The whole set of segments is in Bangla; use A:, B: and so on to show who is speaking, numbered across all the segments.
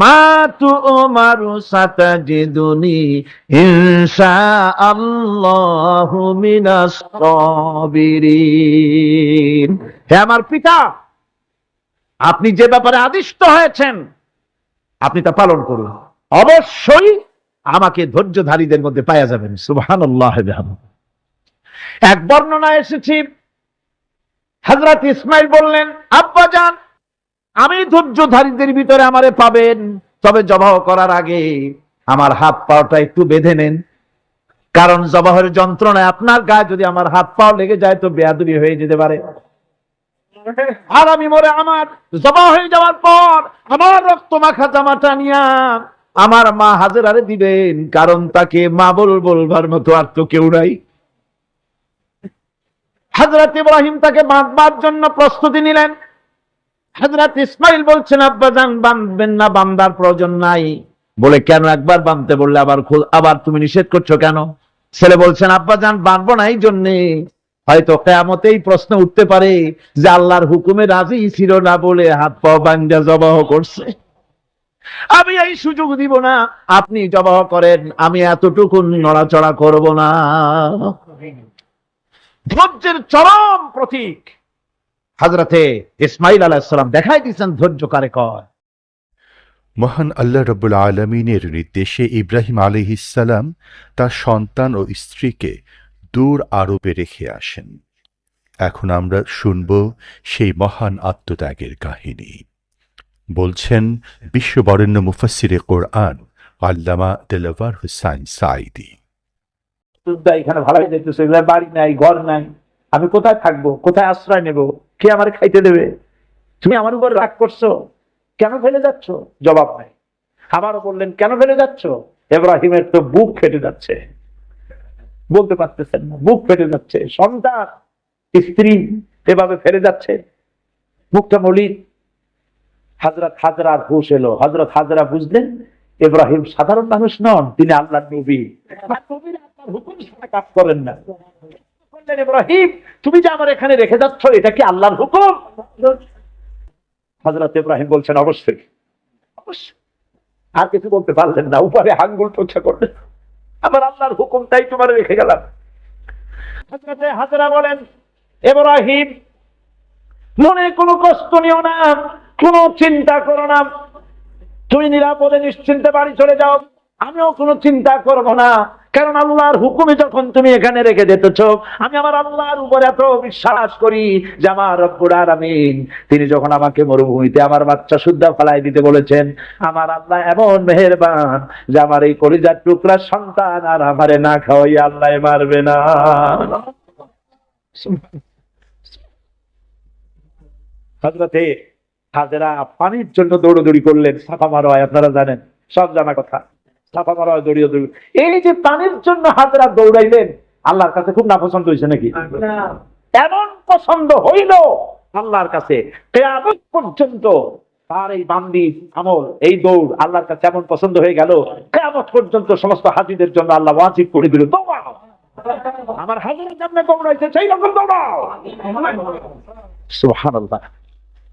A: মা তুমারু সাতাজিদুনি, ইনশাআল্লাহু মিনাস সাবিরিন। হে আমার পিতা, আপনি যে ব্যাপারে আদিষ্ট হয়েছেন, আপনি তা পালন করুন। অবশ্যই আমাকে ধৈর্যধারীদের মধ্যে পাওয়া যাবেন। সুবহানাল্লাহ এক বর্ণনা এসেছি হজরত ইসমাইল বললেন, আব্বা যান আমি ধৈর্যধারীদের ভিতরে আমারে পাবেন। তবে জবাহ করার আগে আমার হাত পাওটা একটু বেঁধে নেন। কারণ জবাহের যন্ত্রণায় আপনার গায়ে যদি আমার হাত পাও লেগে যায় তো বেয়াদবি হয়ে যেতে পারে। আর আমি মরে আমার জবা হয়ে যাওয়ার পর আমার রক্ত মাখা জামাটা নিয়া আমার মা হাজারে দিবেন, কারণ তাকে মা বল বলবার মতো আর তো কেউ নাই। হজরত ইব্রাহিম তাকে বাঁধবার জন্য প্রস্তুতি নিলেন। হজরত ইসমাইল বলছেন আব্বাজান বাঁধবেন না বান্দার প্রয়োজন নাই। বলে, কেন একবার বাঁধতে? বললে, আবার খোল, আবার তুমি নিষেধ করছ কেন? ছেলে বলছেন আব্বাজান বাঁধবো না এই জন্যে। হয়তো কেয়ামতেই প্রশ্ন উঠতে পারে যে আল্লাহর হুকুমে রাজি ছিল না বলে হাত পা বাঙ্গা জবাহ করছে। আমি এই সুযোগ দিব না। আপনি জবাহ করেন, আমি এতটুকু নড়াচড়া করব না। ধৈর্যের চরম প্রতীক। হাজরাতে ইসমাইল আলাহিসাল্লাম দেখাই দিচ্ছেন ধৈর্য কারে কয়?
B: মহান আল্লাহ রব্বুল আলমিনের নির্দেশে ইব্রাহিম আলহিসাল্লাম তার সন্তান ও স্ত্রীকে দূর আরবে রেখে আসেন। এখন আমরা শুনব সেই মহান আত্মত্যাগের কাহিনী। বলছেন বিশ্ববরেণ্য মুফাসিরে কোরআন আল্লামা দেলাওয়ার হুসাইন সাইদি
A: এখানে যাইতেছে এগুলা বাড়ি নাই ঘর নাই। আমি কোথায় থাকব? কোথায় আশ্রয় নেব? কে আমার খাইতে দেবে? তুমি আমার উপর রাগ করছ? কেন ফেলে যাচ্ছ? জবাব নাই। আবারও বললেন, কেন ফেলে যাচ্ছ? এব্রাহিমের তো বুক ফেটে যাচ্ছে। বলতে পারতেছেন না, বুক ফেটে যাচ্ছে। সন্তান, স্ত্রী এভাবে ফেলে যাচ্ছে। মুখটা মলিন হাজরত হাজরার হুশ এলো। হজরত হাজরা বুঝলেন ইব্রাহিম সাধারণ মানুষ নন, তিনি আল্লাহ নবী। হুকুম ছাড়া কাজ করেন না। বললেন, ইব্রাহিম, তুমি যে আমার এখানে রেখে যাচ্ছ, এটা কি আল্লাহর হুকুম? ইব্রাহিম বলছেন, অবশ্যই আর কিছু বলতে পারলেন না, উপরে হাঙ্গুল করলেন। আমার আল্লাহর হুকুম, তাই তোমার রেখে গেলাম। হাজরা বলেন, ইব্রাহিম, মনে কোনো কষ্ট নিও না, কোনো চিন্তা করো না। তুমি নিরাপদে নিশ্চিন্তে বাড়ি চলে যাও। আমিও কোনো চিন্তা করব না। কারণ আল্লাহর হুকুমে যখন তুমি এখানে রেখে যেতেছ আমি আমার আল্লাহর উপর এত বিশ্বাস করি যে আমার রব্বুর আলামিন, তিনি যখন আমাকে মরুভূমিতে আমার বাচ্চা শুদ্ধা ফেলাই দিতে বলেছেন, আমার আল্লাহ এমন মেহেরবান যে আমার এই কলিজার টুকরা সন্তান আর আমারে না খাওয়াই আল্লাহ মারবে না। হাজরাতে হাজরা পানির জন্য দৌড়দৌড়ি করলেন, সাফা মারোয় আপনারা জানেন, সব জানা কথা। দৌড়িয়ে দৌড়ি। এই যে পানির জন্য হাজরা দৌড়াইলেন, আল্লাহর কাছে খুব নাপছন্দ হয়েছে নাকি? এমন পছন্দ হইল আল্লাহর কাছে। পর্যন্ত তার এই বান্দি আমল, এই দৌড় আল্লাহর কাছে এমন পছন্দ হয়ে গেল পর্যন্ত সমস্ত হাজিদের জন্য আল্লাহ ওয়াজিব করে দিল আমার হাজিরের জন্য দৌড়াইছে সেই রকম দৌড়াও।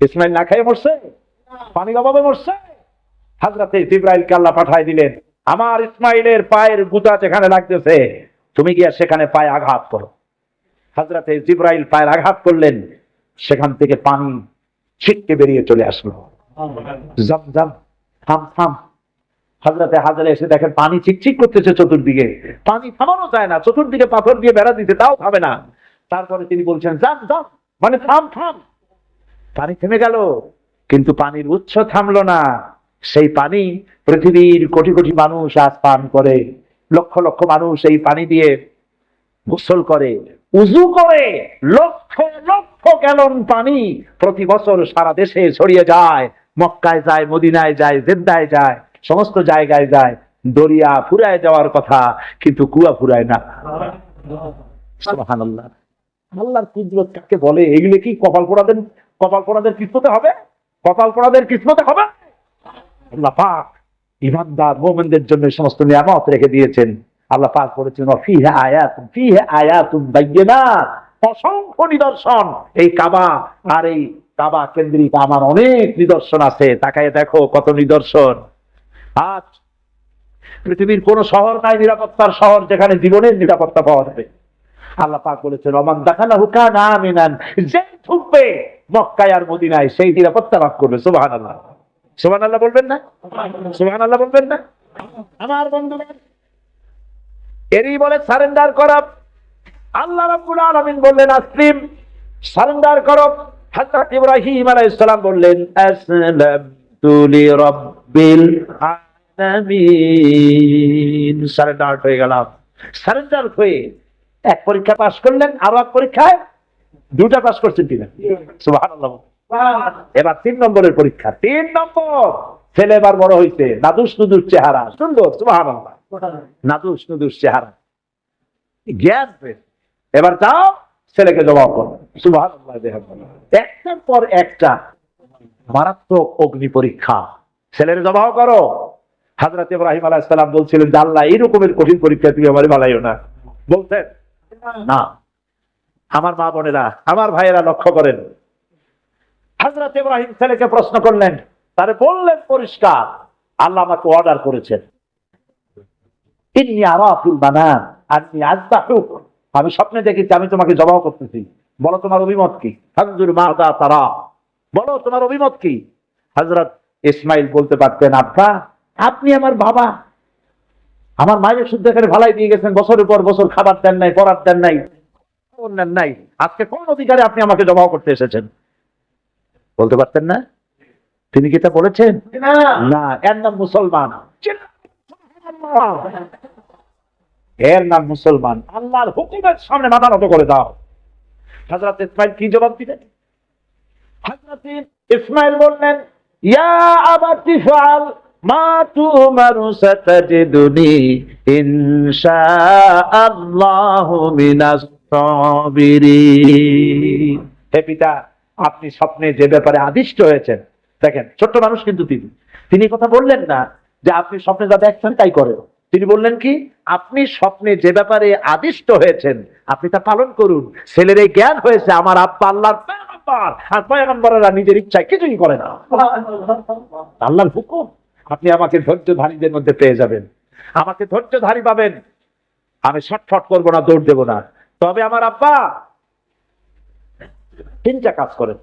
A: ইসমাইল না খেয়ে মরছে? পানির অভাবে মরছে? হাজরাতে জিব্রাইলকে আল্লাহ পাঠাই দিলেন। আমার ইসমাইলের পায়ের গুতা যেখানে লাগতেছে, তুমি গিয়া সেখানে পায়ে আঘাত করো। হাজরাতে জিব্রাইল পায়ের আঘাত করলেন, সেখান থেকে পানি ছিটকে বেরিয়ে চলে আসলো। জম জম হাজরাতে হাজারে এসে দেখেন পানি চিকচিক করতেছে চতুর্দিকে। পানি থামানো যায় না, চতুর্দিকে পাথর দিয়ে বেড়া দিতে, তাও থামে না। তারপরে তিনি বলছেন, যান যান মানে থাম থাম। পানি থেমে গেল, কিন্তু পানির উৎস থামলো না। সেই পানি পৃথিবীর কোটি কোটি মানুষ আজ পান করে। লক্ষ লক্ষ মানুষ এই পানি দিয়ে গোসল করে, উজু করে, লক্ষ লক্ষ গ্যালন পানি প্রতি বছর সারা দেশে ছড়িয়ে যায়। মক্কায় যায়, মদিনায় যায়, জেদ্দায় যায়, সমস্ত জায়গায় যায়। দরিয়া ফুরায় যাওয়ার কথা, কিন্তু কুয়া ফুরায় না। আল্লাহর কুদরত কাকে বলে? এগুলো কি কপাল পোড়াদের কপাল পোড়াদের কিসমতে হবে? কপাল পোড়াদের কিসমতে হবে? আল্লাহ পাক ইমানদার মোমেনদের জন্য সমস্ত নিয়ামত রেখে দিয়েছেন। আল্লাহ পাক ফিহে আয়াত ফিহে আয়াতুম অসংখ্য নিদর্শন এই কাবা আর এই কাবা কেন্দ্রিক আমার অনেক নিদর্শন আছে। তাকায় দেখো কত নিদর্শন। আজ পৃথিবীর কোন শহর নাই নিরাপত্তার শহর যেখানে জীবনের নিরাপত্তা পাওয়া যাবে। আল্লাহ পাক বলেছেন রমান দেখানা হুকা না মিনান যে ঢুকবে মক্কায় আর মদিনায় সেই নিরাপত্তা লাভ করবে সুবাহান আল্লাহ সুবাহান আল্লাহ বলবেন না? সুবাহান আল্লাহ বলবেন না? আমার বন্ধুরা এরই বলে সারেন্ডার করা। আল্লাহ রাব্বুল আলামিন বললেন আসলিম সারেন্ডার করো। হযরত ইব্রাহিম আলাইহিস সালাম বললেন আসলামতু লিরাব্বিল আলামিন। সারেন্ডার হয়ে গেলাম। সারেন্ডার হয়ে এক পরীক্ষা পাস করলেন আরও এক পরীক্ষায় দুটা পাস করছেন কিনা? সুবহানাল্লাহ এবার তিন নম্বরের পরীক্ষা, তিন নম্বর। ছেলে এবার বড় হয়েছে নাদুস নুদুস চেহারা, সুন্দর নাদুস নুদুস চেহারা। জ্ঞান এবার যাও, ছেলেকে জবাব করো। সুবহানাল্লাহ একটার পর একটা, মারাত্মক অগ্নি পরীক্ষা। ছেলের জবাব করো। হাজরত ইব্রাহিম আলাইহিস সালাম বলছিলেন আল্লাহ, এই কঠিন পরীক্ষা তুমি আমার বানাইও না। বলতেন না। আমার মা বোনেরা, আমার ভাইয়েরা লক্ষ্য করেন হাজরত ইব্রাহিম ছেলেকে প্রশ্ন করলেন, তারে বললেন, পরিষ্কার, আল্লাহ আমাকে অর্ডার করেছেন। আমি স্বপ্নে দেখেছি, আমি তোমাকে জবাব করতেছি। বলো, তোমার অভিমত কি? হাজুর তারা। বলো, তোমার অভিমত কি? হজরত ইসমাইল বলতে পারতেন আপা আপনি আমার বাবা। আমার মায়ের শুদ্ধ এখানে ভালাই দিয়ে গেছেন, বছরের পর বছর খাবার দেন নাই পড়ার দেন নাই নাই। আজকে কোন অধিকারে আপনি আমাকে জবাব করতে এসেছেন? বলতে পারতেন না? তিনি কি তা বলেছেন? না। এর নাম মুসলমান। এর নাম মুসলমান। আল্লাহর হুকুমের সামনে মাথা নত করে দাও। হাজরত ইসমাইল কি জবাব দিলেন? হাজরত ইসমাইল বললেন ইয়া আবাতি ফাল মা তুমারু সাতাজিদুনি ইনশাআল্লাহু মিনাস সাবিরিন। হে পিতা আপনি স্বপ্নে যে ব্যাপারে আদিষ্ট হয়েছেন, দেখেন, ছোট্ট মানুষ কিন্তু তিনি। তিনি কথা বললেন না যে আপনি স্বপ্নে যা দেখছেন তাই করে তিনি বললেন কি, আপনি স্বপ্নে যে ব্যাপারে আদিষ্ট হয়েছেন, আপনি তা পালন করুন। ছেলের এই জ্ঞান হয়েছে, আমার আব্বা আল্লাহর নিজের ইচ্ছায় কিছুই করে না। আপনি আমাকে ধৈর্যধারীদের মধ্যে পেয়ে যাবেন। আমাকে ধৈর্যধারী পাবেন। আমি ছটফট করব না, দৌড় দেবো না। তবে আমার আব্বা তিনটা কাজ করেন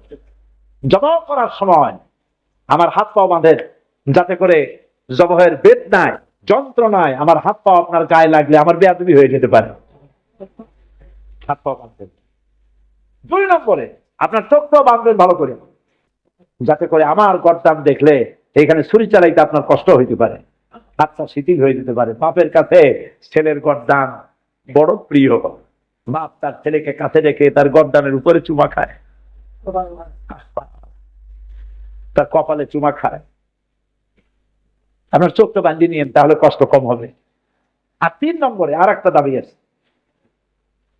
A: জবাব করার সময় আমার হাত পাও বাঁধেন যাতে করে জবহের বেদনায় যন্ত্রণায় আমার হাত পাও আপনার গায়ে লাগলে আমার বেয়াদবি হয়ে যেতে পারে। হাত পাও বাঁধবেন দুই নম্বরে, আপনার চোখটাও বাঁধবেন ভালো করে, যাতে করে আমার গরদাম দেখলে এখানে ছুরি চালাইতে আপনার কষ্ট হইতে পারে আচ্ছা শিথিল হয়ে যেতে পারে। বাপের কাছে ছেলের গরদান বড় প্রিয়। বাপ তার ছেলেকে কাছে রেখে তার গরদানের উপরে চুমা খায়। তার কপালে চুমা খায়। আপনার চোখটা বান্ধিয়ে নিয়েন, তাহলে কষ্ট কম হবে। আর তিন নম্বরে আর একটা দাবি আছে।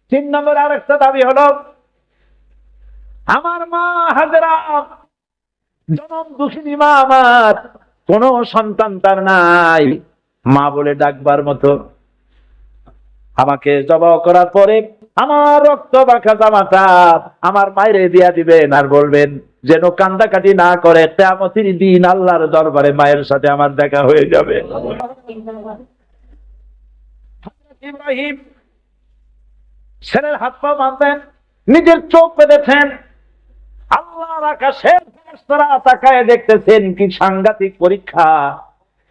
A: তিন নম্বরে আর একটা দাবি হলো, আমার মা হাজরা, জনম দুঃখিনী মা আমার, কোন সন্তান তার নাই। মা বলে ডাকবার মতো। আমাকে জবাব করার পরে আমার রক্ত বাঁকা জামাটা আমার মায়েরে দিয়া দিবেন আর বলবেন, যেন কান্দাকাটি না করে কেমতির দিন আল্লাহর দরবারে মায়ের সাথে আমার দেখা হয়ে যাবে। ইব্রাহিম ছেলের হাত পা বাঁধবেন নিজের চোখ পেতেছেন আল্লাহর আকাশের ফেরেশতারা তাকায় দেখতেছেন কি সাংঘাতিক পরীক্ষা।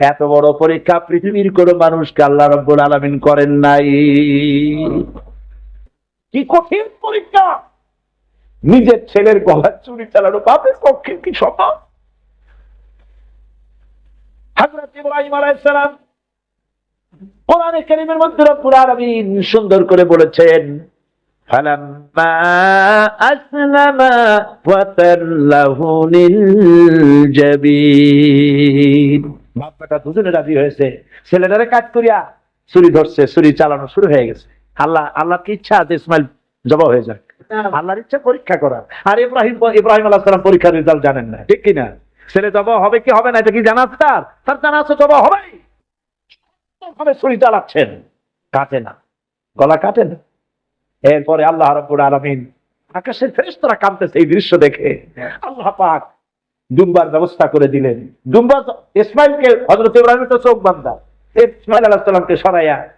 A: এত বড় পরীক্ষা পৃথিবীর কোন মানুষকে আল্লাহ রব্বুল আলামিন করেন নাই। কি কঠিন পরীক্ষা নিজের ছেলের গলার চুরি চালানো বাপের পক্ষে কি সম্ভব হযরত ইব্রাহিম আলাইহিস সালাম কোরআনে কারীমের মধ্যে রব্বুল আলামিন সুন্দর করে বলেছেন فلما أسلم وتله للجبين বাপ বেটা দুজনে রাজি হয়েছে ছেলেটারে কাজ করিয়া ছুরি ধরছে ছুরি চালানো শুরু হয়ে গেছে আল্লাহ আল্লাহ কি ইচ্ছা আছে ইসমাইল জবা হয়ে যাক। আল্লাহর ইচ্ছা পরীক্ষা করা। আর ইব্রাহিম ইব্রাহিম আল্লাহ সালাম পরীক্ষার রেজাল্ট জানেন না। ঠিক কিনা? ছেলে জবা হবে কি হবে না এটা কি জানা আছে তার? তার জানা আছে জবা হবে ভাবে ছুরি চালাচ্ছেন। কাটে না। গলা কাটে না। এরপরে আল্লাহ রাব্বুল আলামিন আকাশের ফেরেশতারা কাঁদতেছে এই দৃশ্য দেখে। আল্লাহ পাক দুম্বার ব্যবস্থা করে দিলেন। দুম্বা তো- ইসমাইলকে হযরত ইব্রাহিমের তো চোখ বান্ধা ইসমাইল আলাইহিস সালামকে সরাইয়া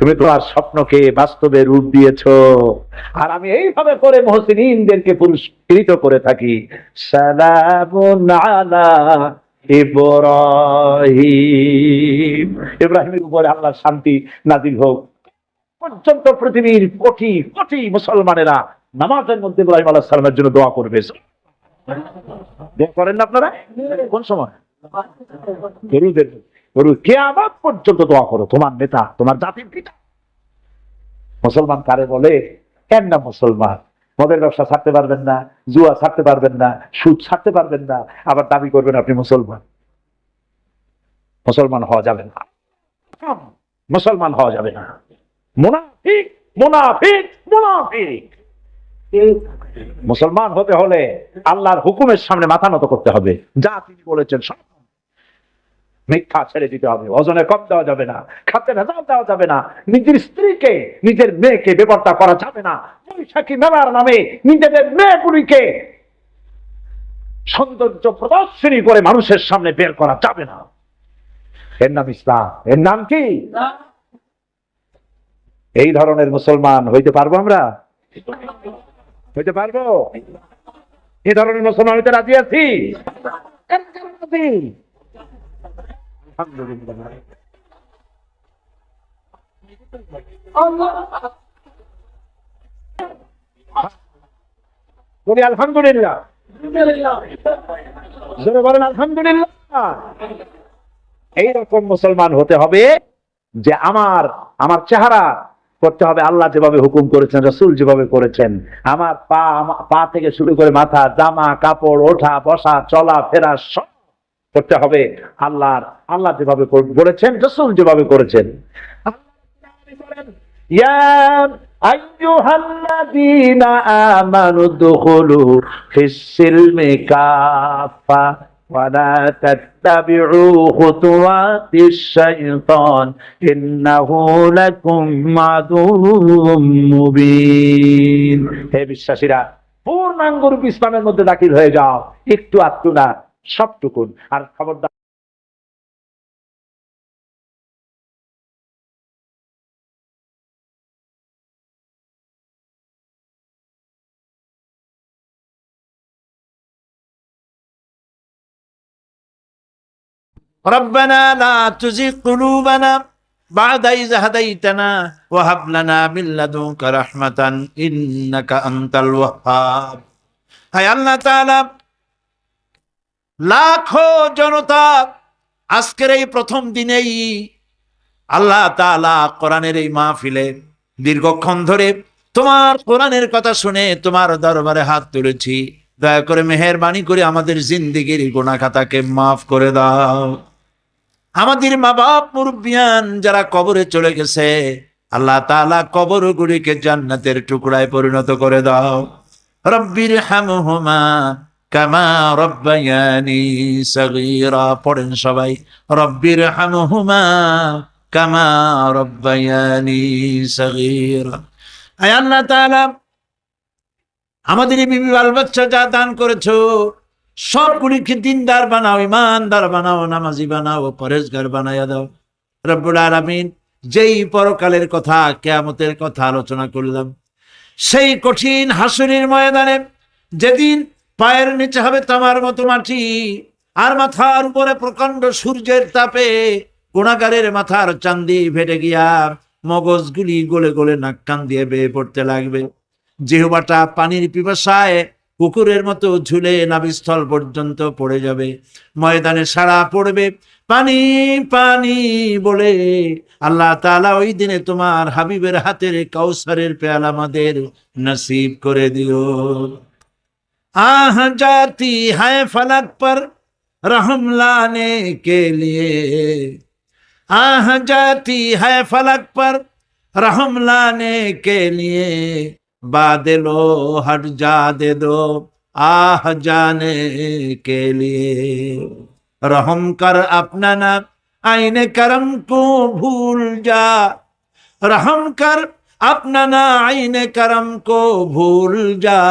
A: তুমি তোমার স্বপ্নকে বাস্তবে রূপ দিয়েছ। আর আমি এইভাবে করে মহসিনদেরকে পুরস্কৃত করে থাকি। ইব্রাহিমের উপরে আল্লাহর শান্তি নাজিল হোক। পর্যন্ত পৃথিবীর কোটি কোটি মুসলমানেরা নামাজের মধ্যে ইব্রাহিম আলাহ সালামের জন্য দোয়া করবে। দোয়া করেন না আপনারা? কোন সময়? গরুদের কেয়ামত পর্যন্ত দোয়া করো, তোমার নেতা, তোমার জাতির পিতা। মুসলমান কারে বলে? কেন না মুসলমান? মদের ব্যবসা ছাড়তে পারবেন না, জুয়া ছাড়তে পারবেন না, সুদ ছাড়তে পারবেন না, আবার দাবি করবেন আপনি মুসলমান। মুসলমান হওয়া যাবে না। মুসলমান হওয়া যাবে না। মুনাফিক মুনাফিক মুনাফিক। মুসলমান হতে হলে আল্লাহর হুকুমের সামনে মাথা নত করতে হবে। যা তিনি বলেছেন সব। মিথ্যা ছেড়ে দিতে হবে, ওজনে কম দেওয়া যাবে না খাতে ভেজাল দেওয়া যাবে না, নিজের স্ত্রীকে, নিজের মেয়েকে বেপর্দা করা যাবে না, বৈশাখী মেলার নামে নিজেদের মেয়েগুলিকে সৌন্দর্য প্রদর্শনী করে মানুষের সামনে বের করা যাবে না। এর নাম ইসলাম। এর নাম কি?
C: এই ধরনের মুসলমান হইতে পারব আমরা? হইতে পারব? এই ধরনের মুসলমান হইতে রাজি আছি। আলহামদুলিল্লাহ বলি, আলহামদুলিল্লাহ। বলেন, আলহামদুলিল্লাহ। এইরকম মুসলমান হতে হবে যে আমার আমার চেহারা করতে হবে আল্লাহ যেভাবে হুকুম করেছেন, রসুল যেভাবে করেছেন। আমার পা পা থেকে শুরু করে মাথা, জামা, কাপড়, ওঠা, বসা, চলা, ফেরা, সব করতে হবে। আল্লাহর, আল্লাহ যেভাবে বলেছেন, রসুল যেভাবে করেছেন। হে বিশ্বাসীরা, পূর্ণাঙ্গ ইসলামের মধ্যে দাখিল হয়ে যাও। একটু আত্মু না। সবটুকুন আর খবরদার
A: ربنا لا تزغ قلوبنا بعد إذ هديتنا وهب لنا من لدنك رحمة إنك أنت الوهاب হায় আল্লাহ তাআলা লাখো জনতা আজকের এই প্রথম দিনেই আল্লাহ তাআলা কোরআনের এই মাহফিলে দীর্ঘক্ষণ ধরে তোমার কোরআনের কথা শুনে তোমার দরবারে হাত তুলেছি। দয়া করে মেহেরবানি করে আমাদের জিন্দিগির গোনা খাতাকে মাফ করে দাও। আমাদের মা বাপ মুরব্বিয়ান যারা কবরে চলে গেছে, আল্লাহ তাআলা কবরগুলিকে জান্নাতের টুকরায় পরিণত করে দাও। রব্বির হামহুমা কামা পড়েন সবাই। রব্বির কামা আমাদের বিবি বাল বাচ্চা যা দান করেছ সবগুলিকে দিনদার বানাও ইমানদার বানাও, নামাজি বানাও পরেশগার বানাইয়া দাও। রব্বুল আলামিন যেই পরকালের কথা, কেয়ামতের কথা আলোচনা করলাম। সেই কঠিন হাসুরির ময়দানে যেদিন পায়ের নিচে হবে তামার মতো মাটি, আর মাথার উপরে প্রকাণ্ড সূর্যের তাপে গুণাগারের মাথার চান্দি ফেটে গিয়া মগজগুলি গলে গলে নাক কান দিয়ে বেয়ে পড়তে লাগবে। জিহবাটা পানির পিপাসায় কুকুরের মতো ঝুলে নাভিস্থল পর্যন্ত পড়ে যাবে। ময়দানে সারা পড়বে। পানি পানি বলে আল্লাহ তালা ওই দিনে তোমার হাবিবের হাতের কাউসারের পেয়াল আমাদের নসিব করে দিও। আহ जाती है फलक पर रहम लाने के लिए। आह जाती है फलक पर रहम लाने के लिए। बादलो हट जा दे दो आह जाने के लिए। रहम कर अपना ना, आईने करम को भूल जा। रहम कर अपना ना, आईने करम को भूल जा।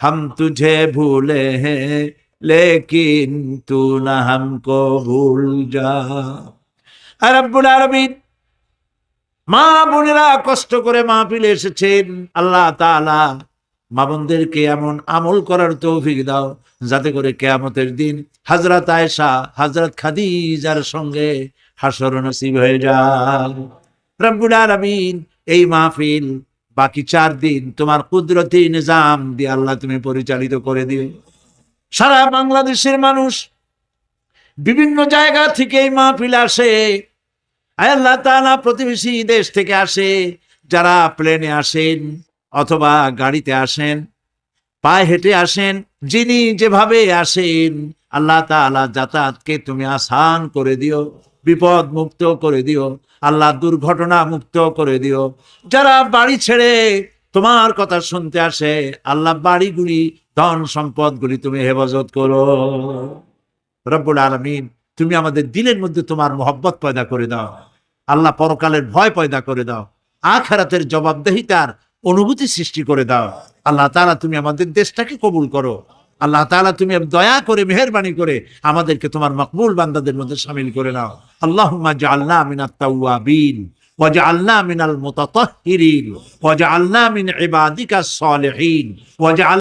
A: हम तुझे भूले हैं लेकिन तू न हमको भूल जा রব্বুল আলামিন মা বোনেরা কষ্ট করে মাহফিলে এসেছেন আল্লাহ তাআলা মা বোনদেরকে এমন আমল করার তৌফিক দাও যাতে করে কেয়ামতের দিন হযরত আয়েশা হযরত খাদিজার সঙ্গে হাসর নসিব হয়ে যায় রব্বুল আলামিন এই মাহফিল বাকি চার দিন তোমার কুদরতি নিজাম দিয়ে আল্লাহ তুমি পরিচালিত করে দিও। সারা বাংলাদেশের মানুষ বিভিন্ন জায়গা থেকে মাহফিল আসে। আল্লাহ তাআলা প্রতিবেশী দেশ থেকে আসে, যারা প্লেনে আসেন অথবা গাড়িতে আসেন, পায়ে হেঁটে আসেন, যিনি যেভাবে আসেন, আল্লাহ তাআলা যাতায়াতকে তুমি আসান করে দিও। বিপদ মুক্ত করে দিও, আল্লাহ দুর্ঘটনা মুক্ত করে দিও। যারা বাড়ি ছেড়ে তোমার কথা শুনতে আসে, আল্লাহ বাড়িগুলি, ধন সম্পদগুলি তুমি হেফাজত করো। রব্বুল আলমিন, তুমি আমাদের দিলের মধ্যে তোমার মোহব্বত পয়দা করে দাও। আল্লাহ পরকালের ভয় পয়দা করে দাও। আখারাতের জবাবদেহিতার অনুভূতি সৃষ্টি করে দাও। আল্লাহ তারা তুমি আমাদের দেশটাকে কবুল করো। আল্লাহ তাআলা তুমি দয়া করে মেহরবানি করে আমাদেরকে তোমার মকবুল বান্দাদের মধ্যে সামিল করে নাও আল্লাহুম্মা জাআলনা মিনাত তাওয়াবিন وجعلنا من المتطهرين وجعلنا من عبادك الصالحين وجعل